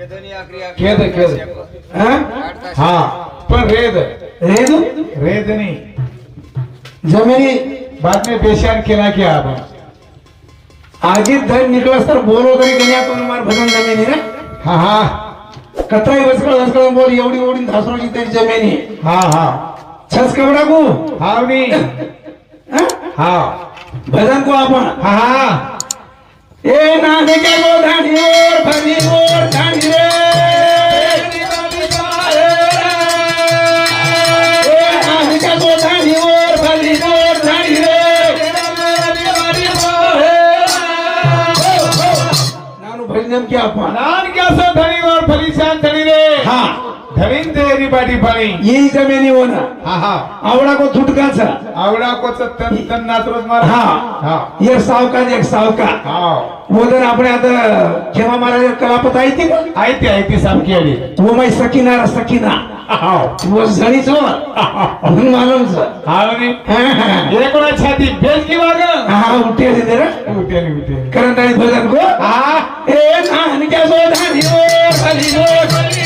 खेद खेद. हा? हा. पण रेद. रेदू? रेद नाही जमिनी बाद में पेशान केला की आपण आगीत धन निकलस तर बोलो तरी कन्याकुमारी मार भजन जमिनी रे. हा हा. कत्राई वसकळ वसकळ बोल एवढी एवढी धासरोची तरी जमिनी. हा हा. छस कवडाकू हावनी. हा? हा. भजन को आपण. हा हा. ए नाने क्या गो धानी ओर भरी ओर धानी रे ए नाने क्या गो धानी ओर भरी ओर धानी रे नानू भजन की आपण होना हा हा आवडा को थुटकाचा आवडा कोच तन तन नाचरत मार. हा. हा. एक सावकार एक सावकार हा. बोलर आपण आता खेमा महाराज कलापत आहे ती का? आयती आयती सामकी आली. वो मै सकीना रा सकीना हाव वो झणीच म्हणून मालूम सर हावनी एकोणा छाती बेस की वाग हा उठे करंट भजन को हा. ए धानी ओ भली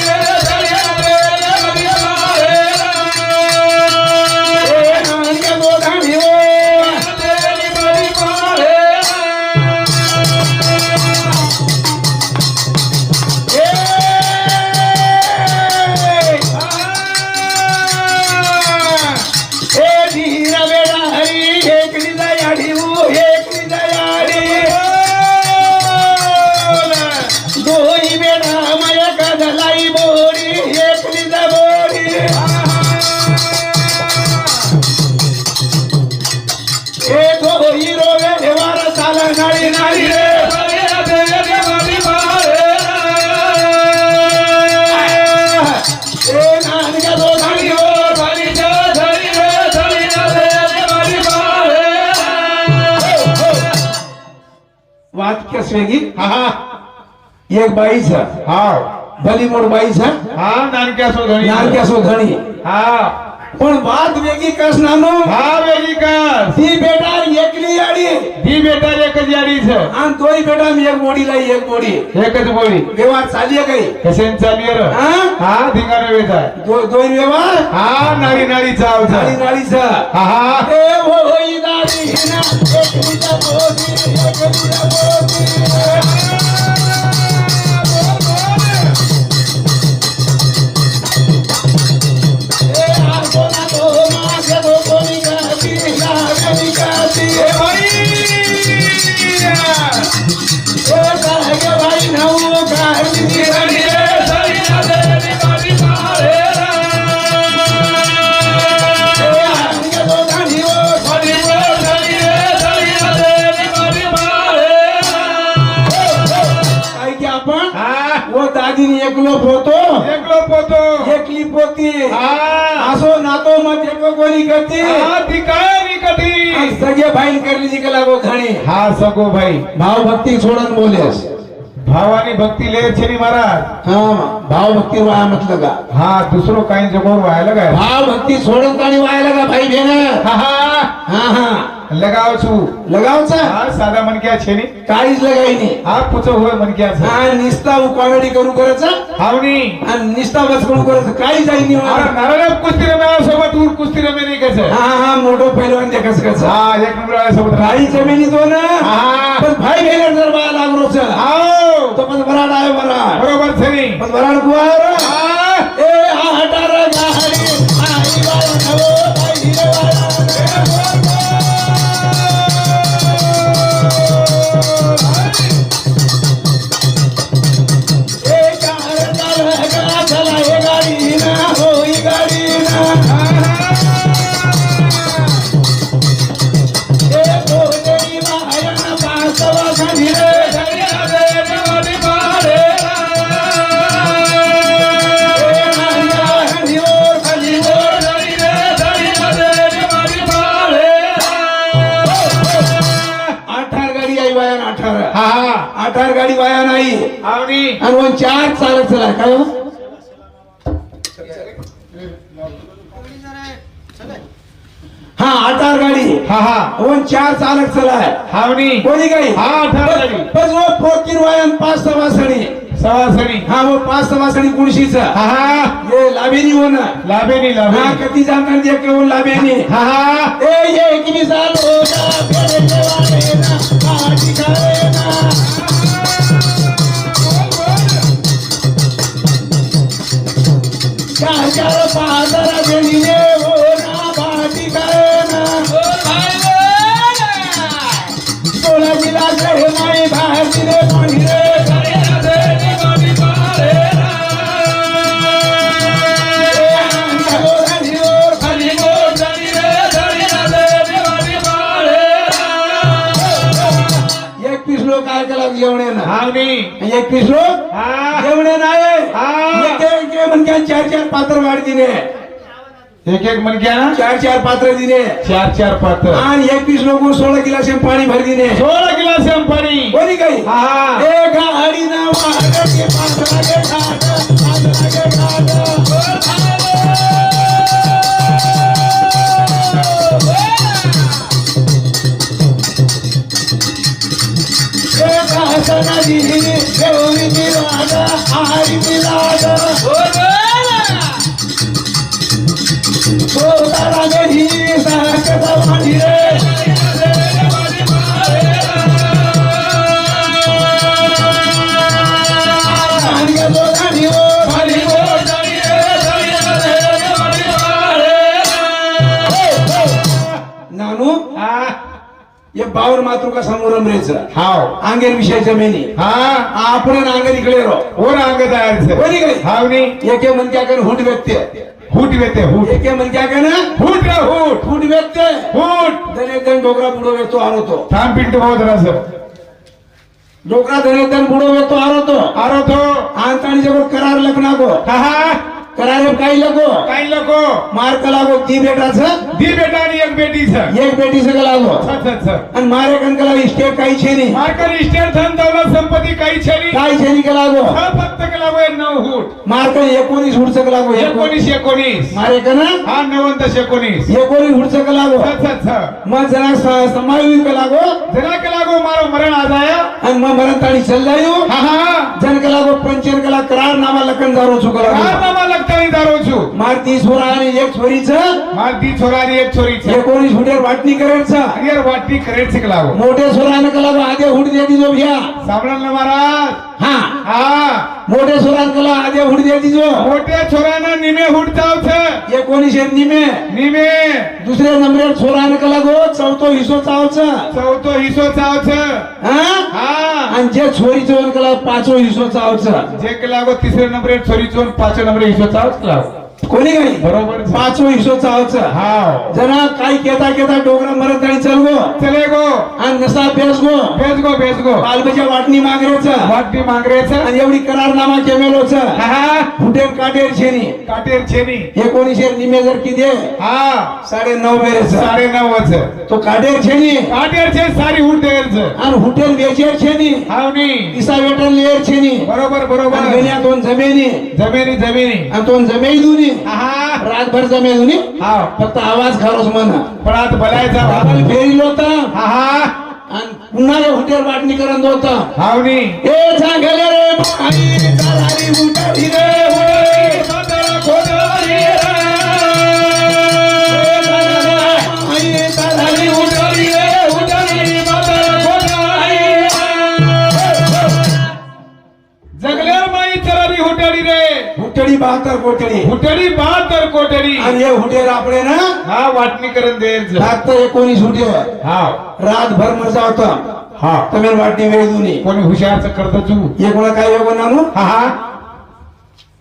वाक्य स्वेगी हा हा एक बाईचा हाव भली मोड बाईचा हा नानक्या हा पण बात वेगळी कस नानो? हा वेगळी कर ती बेटा एकली आडी. दी बेटा एकच याडीच आणि तोही बेटा मी एक मोडीला एक मोडी एकच व्यवहार चालली आहे काही? चालली आहे रे? हा? हा धिंगाणा वेचा दो- व्यवहार? हा नाडी नाडी चाव नाळी नाळीचा हा हा. ए होई दादीने एकलो पोतो। एकलो पोतो। एकली पोती। हा। असो नातो मत एको कोणी करते। हा ती काय नी कधी सगळे फाईल करली जी कला गो घणी हा सगो भाई भाव भक्ती सोडून बोलेस। भावानी भक्ती ले छेनी महाराज। हा भाव भक्ती वाया म्हटलं का? हा दुसरं काही जगोर व्हायला काय? भाव भक्ती सोडून काणी वायाला का भाई भेण हा हा। हा हा। लगाव छू लगावचा? हा साधा मनक्या छेनी। काळीच लगायनी हा पुच होय मनक्या हा निस्ता कॉमेडी करू करायचा हावनी। आणि निस्ता बस करू करायचं काही जाईनी अरे नारायण कुस्ती रम्या सोबत ऊर कुस्ती रमे नाही कसं? हा हा मोठो पैलवान ते कसं कसं? हा एक नंबर सोबत. काही जमिनी तो ना? हा. पण भाई भेण जर बा लागलोच हाव तो पण बराड आहे बरा बरोबर छेनी. पण बराड कुवार हा. ए हा हटार गाडी आई बाई नवो बाई हिरे. गाडी वाया अठार हा हा. अठार गाडी वाया नाही. आणि वन चार चालत चला काय हो? हा अठार गाडी. हा हा. वन चार चालक चला. हावनी कोणी गाडी हा अठार गाडी. बस वो फोकीर वायन पाच सवा सणी सवासणी हा वो पाच सवासणी कुणशीचा हा हा. ये लाभेनी हो ना लाभेनी. हा लाभेनी कधी जाणार जे केवळ लाभेनी. हा हा. ए ये एकवी साल केला जेवणे एक पीस लोक हा. जेवणे नाही. एक एक एक चार चार पात्र वाढ दिले. एक एक मन घ्या ना चार चार पात्र दिले. चार चार पात्र. आणि एक पीस लोक सोळा गिलास पाणी भर दिले. सोळा गिलास पाणी. कोणी काही? हा. ये बावर मातृका समोरम रेच हाव. आंगेर विषयाच्या मेनी. हा? आपण आंगेर इकडे वर अंग तयार कोणी काही हावनी एके मन क्या कर हुट व्यक्ती हुट वेते हुट. एके मन क्या कर ना हुट रे हुट. हुट व्यक्ती हुट. एक जण डोकरा बुडो येतो आरोतो. थांब पिंटू भाऊ जरासं डोकरा एक जण बुडो येतो आरोतो. आरो तो आणताणी जगो करार लग्न गो हा हा करार काही लगो काही लोक मार्क लागो ती बेटाचं दी बेटा आणि एक बेटी सर एक बेटी सगळं लागो आणि मारे कणकला इस्टेट काही छे नाही मार्कर इस्टेट धन दौलत संपत्ती काही छरी काही छे नाही लागो हा फक्त केला वय नऊ हुट मार्क एकोणीस हुडचक लागो एकोणीस एकोणीस मारे कन हा नवंत एकोणीस एकोणीस हुडचक लागो मग जरा समाविक लागो जरा के लागो मारो मरण आजाया आणि मग मरण ताणी चल्लायो हा हा जनक लागो पंचन कला करार नामा लखन दारो चुक लागो कारनामा वाटणी दारो छु मार ती छोरा आणि एक छोरी छ मार ती छोरा आणि एक छोरी कोणी एकोणी छोटे वाटणी करेल छ हरियर वाटणी करेल छ कलाव. मोठे छोरा आणि कलाव आगे हुड देती जो भैया महाराज. હા હા મોટે છોરા કલા આજે હુડ દે દીજો મોટે છોરાના નિમે હુડતાવ છે એ કોની છે નિમે નિમે દુસરે નંબરે છોરાને કલા ગો ચૌથો હિસ્સો ચાવ છે ચૌથો હિસ્સો ચાવ છે હા હા અને જે છોરી ચોન કલા પાંચો હિસ્સો ચાવ છે જે કલા ગો તીસરે નંબરે છોરી ચોન પાંચો નંબરે હિસ્સો ચાવ છે कोणी काही बरोबर. पाचो हिशो चावच. हा. जना काय केता केता डोंगरा मरत नाही चल गो. चले गो. आणि नसा बेस गो. बेस गो बेस गो. पालबच्या वाटणी मागरेच. वाटणी मागरेच. आणि एवढी करारनामा केमेलोच. फुटेर काटेर छेनी. काटेर छेनी. एकोणीसशे निमे जर किती हा. साडे नऊ बेरेच. साडे नऊच तो काटेर छेनी. काटेर छे सारी हुटेलच आणि हुटेल बेचेर छेनी. हावनी. इसा वेटन लेर छेनी. बरोबर बरोबर. दोन जमेनी. जमेनी जमेनी. आणि दोन जमिनी हा रातभर जमे दुनी हा. फक्त आवाज खारोस म्हणा पण आता भलायचा बाबाला फेरील होता हा हा. आणि पुन्हा हे हुटेल वाटणी करत होता? हावनी. सांगले रे. माई चरारी होटली रे. हुटड़ी बहात्तर कोटड़ी हुटड़ी बहात्तर कोटड़ी आणि हे हुटेर आपले ना? हा वाटणी करून दे फक्त एकोणीस हुटेवर हा. रातभर मजा होता. हा. तमेल वाटणी वेळ जुनी. कोणी हुशारचं करता तू. हे कोणा काय योग नानू हा हा.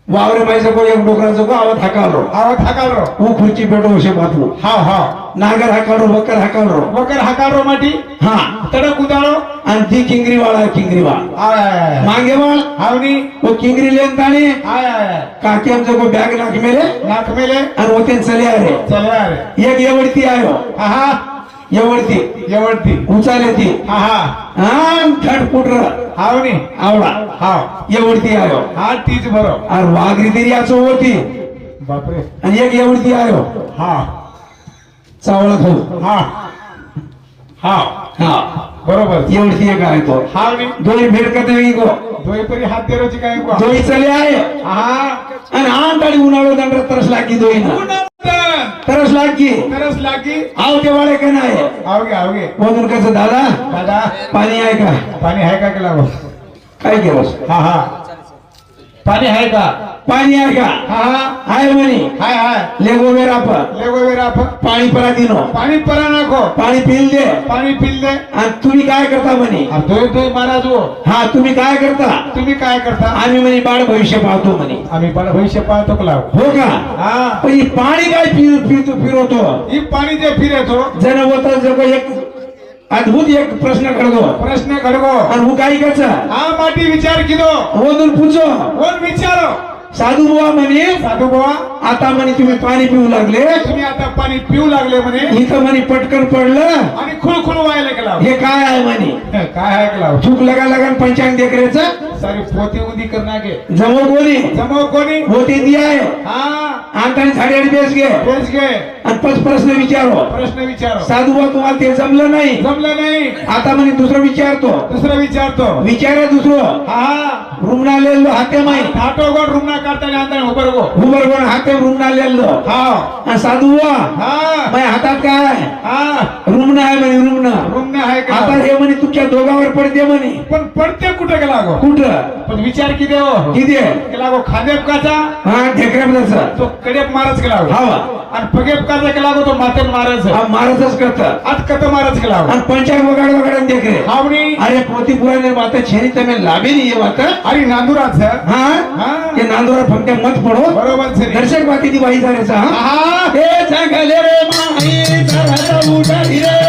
वावरे माईचं कोणी एक डोकराचं को आवाज हाकालो आवाज हाकालो ऊ खुर्ची पेटो उशे बातलो हा हा. नागर हाकाडो वकर हाकाडो वकर हाकाडो माटी हा तडक उदाळो आणि ती किंगरी वाळा किंगरी वाळ मागे वाळ हावी व किंगरी लेन ताणे काकी आमचा को बॅग नाक मेले नाक मेले आणि ओतेन चले आरे चले एक येवडती आयो हा येवडती येवडती उचाले ती हा खटपुटर हावणी आवडा हा येवडती आयो हा तीच बरो अरे वागरी तरी असो होती बापरे आणि एक येवडती आयो हा चावळ खाऊ. हा. हा. हा. बरोबर. एवढी एक आहे तो हावनी दोन्ही भेट करते वेगळी गो दोय परी हात देरोची काय को दोही चले आहे. हा. आणि आण गाडी उन्हाळो दंड तरस लागी दोही ना तरस लागी तरच लागी आव का नाही? आवगे आवगे म्हणून कसं दादा? दादा. पाणी आहे का? पाणी आहे का केला हो? काय केलंस हा हा. पाणी आहे का? पाणी आहे का? हा हा. आहे म्हणे. हाय हाय. लेगो वेराप लेगो वेरा आप पाणी परा दिनो. पाणी परा नाखो पाणी पिल दे. पाणी पिल दे. आणि तुम्ही काय करता म्हणे? महाराज हो. हा तुम्ही काय करता? तुम्ही काय करता? आम्ही म्हणे बाळ भविष्य पाहतो म्हणे. आम्ही पण भविष्य पाहतो का हो का? हा. पण ही पाणी काय फिर फिरतो फिरवतो ही पाणी जे फिरतो जण होत जग एक अद्भुत एक प्रश्न करतो प्रश्न घडगो आणि हु काय करचा हा माटी विचार किदो ओदून पूछो. कोण विचारो. साधू बुवा म्हणे साधू बुवा. आता म्हणे तुम्ही पाणी पिऊ लागले. तुम्ही आता पाणी पिऊ लागले म्हणे. इथं म्हणे पटकन पडलं. आणि खुळखुळ व्हायला गेला हे काय आहे म्हणे? काय गेला चूक लगा लगन पंचांग देखरेचं? सारी पोती उदी करना गे. जमो कोणी? जमव कोणी? होते ती आहे. हा. आणि झाडे बेस घे. बेस घे. आणि पच प्रश्न विचारो. प्रश्न विचारो. साधू बुवा तुम्हाला ते जमलं नाही. जमलं नाही. आता म्हणे दुसरं विचारतो. दुसरं विचारतो. विचारा दुसरं. हा रुग्णालय हाते माही ठाटो गोड रुमना करताना उभर गो उमर कोण हाते रुग्णालय हा. साधू हा. माझ्या हातात काय हा. रुग्ण आहे म्हणे रुग्ण रुमना आहे आता हे तुमच्या दोघावर पडते म्हणे. पण पडते कुठे गेला गो कुठं? पण विचार किती हो किती आहे? केला गो खांदेपकाचा? हा ढेकऱ्याचा तो कडेप महाराज केला गो हवा आणि पगेपकाचा केला गो तो मातेन महाराज हा महाराजच करतात आज कथ महाराज केला गो आणि पंचायत वगाड वगाड देखरे हावणी? अरे पोती पुराने माता छेनी તમે लाभे नहीं ये बात अरे नांदुराच? हा? हा. ते नांदोरा फक्त मत पडो. बरोबर सर दर्शक बाकी ती बाई झाल्याचा हा? हा हे. जगले रे माई जगाला उडाली रे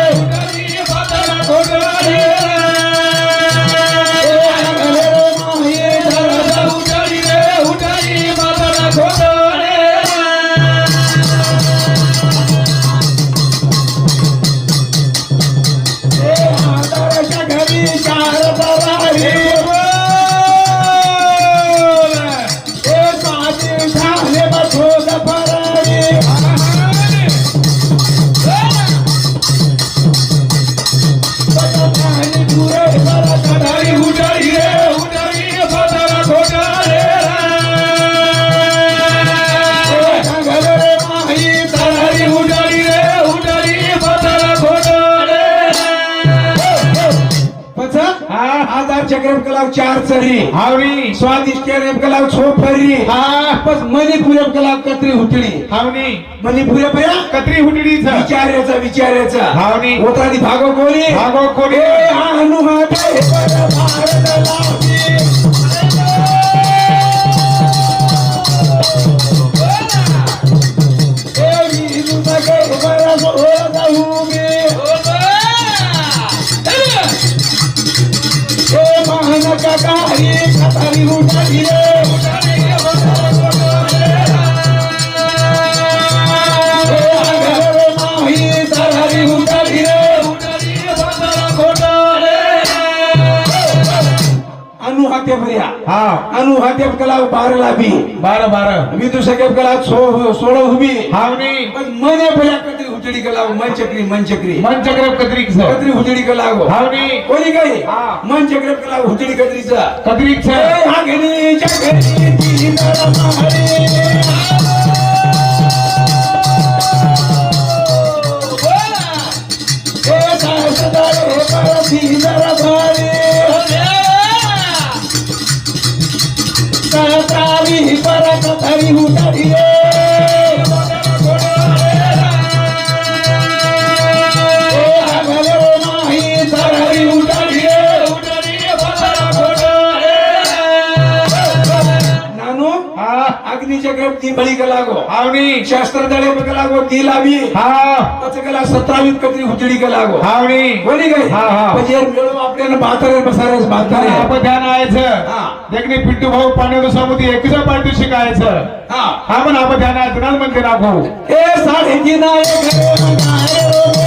चरी हावणी स्वादिष्ट रेप कलाव छो फरी हा. बस मणिपुरे कलाव कत्री हुटली हावणी मणिपुरे पया कत्री हुटडीच. विचारायचा विचारायचा. हावणी. होता ती भागो कोणी? भागो कोणी? भारत लावी. हाते कला बार लाभी बारं बारं. विदु सके कला सो सोळो उभी हावणी पण मने भल्या हुतडी कला मन चक्री मन चक्री मन चक्र कत्रीच कत्री हुतडी कला हा. मन चक्र कला हुतडी हा. ग्रह ती बळी का लागो. हावणी शास्त्र दळे का लागो ती लावी. हा. पचकला सतरावीत कत्री हुतडी का लागो. हावणी कोणी काही हा, हा. म्हणजे मिळून आपल्याला म्हातारे बसारस म्हातारे. आपण ध्यान हा. यायचं देखणे पिंटू भाऊ पाण्याचं समुद्री एकच पाठी शिकायचं. हा. हा पण आपण ध्यान आहे तुला म्हणते ना भाऊ? ए साडे तीन आधी